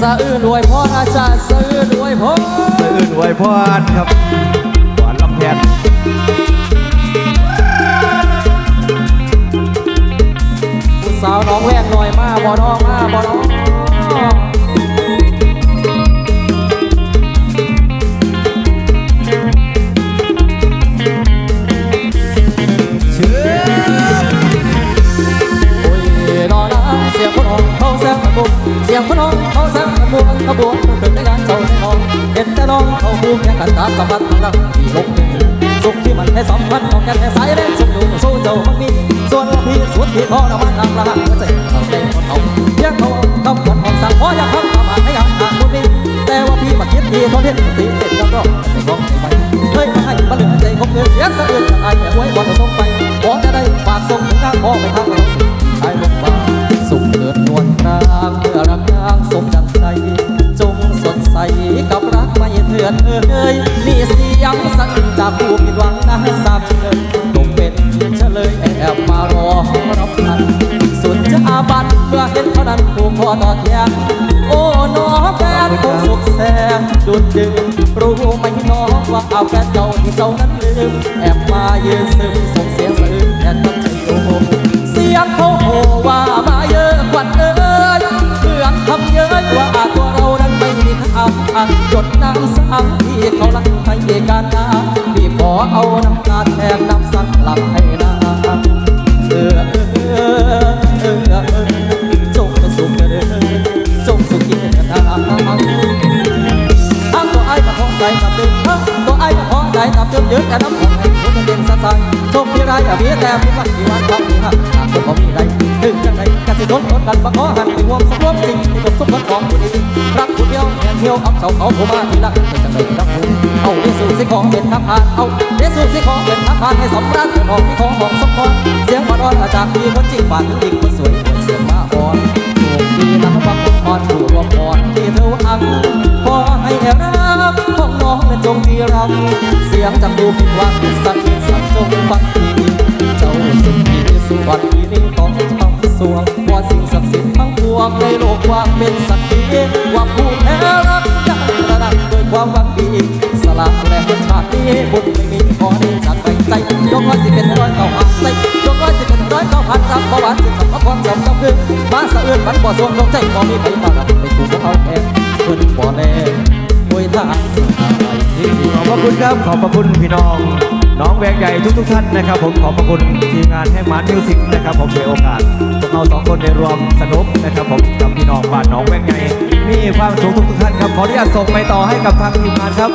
สะอื้นอวยพรอาจารย์สะอื้นอวยพรมืออื่นอวยพรครับ สาวน้องแวงหน่อยมาบ่น้องมาบ่น้องเชื่อโอ้ยนอนนะเสียงคนห้องเขาแซงตะบุกเสียงคนห้องเขาแซงตะบุกตะบุกเดินในงานเจ้าในห้องเห็นแต่น้องเขาคู่แข่งกันตามสัมผัสพลังที่ลบหนึ่งสุขที่มันให้สัมพันธ์ของแก่แค่สายแรงสุขอยู่สู้เจ้ามันมี สุดที่พอเรามันนำละหันหัวใจเราเป็นคนเอาเพียงเขาคำคนของสั่งพออยากทำประมาทให้กันหาคนนี้แต่ว่าพี่มาคิดดีเพราะเห็นสิเด็ดแล้วก็จะร้องาบันเมื่อเห็นเท่านั้นผูกคอต่อแขนโอ้น้องแฟนคงสุขแสนดุดดึง รู้ไหมน้องว่าเอาแฟนเก่าที่เจ้านั้นลืม แอบมายืนซึมส่งเสียงสะอื้นแทนกับใจโอ้เสียงเขาโหว่ามาเยอะกว่าเอ้ยเพื่อนทำเยอะกว่าตัวเรานั้นไม่มีทางอันหยดน้ำสังที่เขาลักให้กันนาพี่ขอเอาน้ำตาแทนน้ำสักหลับให้นา ใจกับเดิมยืดแต่น้ำของให้คนเด่นสันสันชมที่ไรอย่าเบียแต่พิวันที่วันทำที่หักหากคนบ่มีไรถึงจังไรกสิทนทนกันบักขอหันไปห่วงสมรวมสิ่งที่ตกสมบัติของผู้ดีรักผู้เดียวแห่งเที่ยวอับเฉาเขาผู้มาที่รักเป็นจังไรรักผู้เอาเดสูสิของเป็นทางผ่านเอาเดสูสิของเป็นทางผ่านให้สมรักเกิดออกที่ของของสมพรเสียงอ่อนๆมาจากที่คนจริงฝันจริงคนสวยเสียงมาอ่อนโชคดีนะฟังอ่อนผู้รวมอ่อนที่เธออังขอให้รักของน้อ งนั้นจงที่รัก เสียงจากดูผิดหวังสักสักจงฟังทีเจ้าสุดที่สุวรรณที่นี้ของคำสวงว่าสิ่งศักดิ์สิทธิ์ทั้งปวงในโลกว่าเป็นสักขีว่าผู้แพ้รักยังระดับด้วยความหวังดีสละและชาตินี้บุญไม่มีขอได้จากไปใจยกร้อยสิเป็นร้อยเก้าพันใจยกร้อยสิเป็นร้อยเก้าพันรับประวัติสิสัมภาระจำจำคือมาสะอื้นมันบ่ส่วนดวงใจบ่มีไปมาดับไปถูกเขาแทนเพิ่นบ่แลม วยตาขอบพระคุณครับขอบพระคุณพี่น้อง น้องแวงใหญ่ทุกทุกท่านนะครับ ผมขอบพระคุณทีมงานแห่งมาร์มิวสิกนะครับ ผมในโอกาสพวกเราสองคนได้รวมสนุกนะครับผมกับพี่น้องบ้านน้องแวงใหญ่มีความสุขทุกทุกท่านครับขออนุญาตส่งไปต่อให้กับทางทีมงานครับ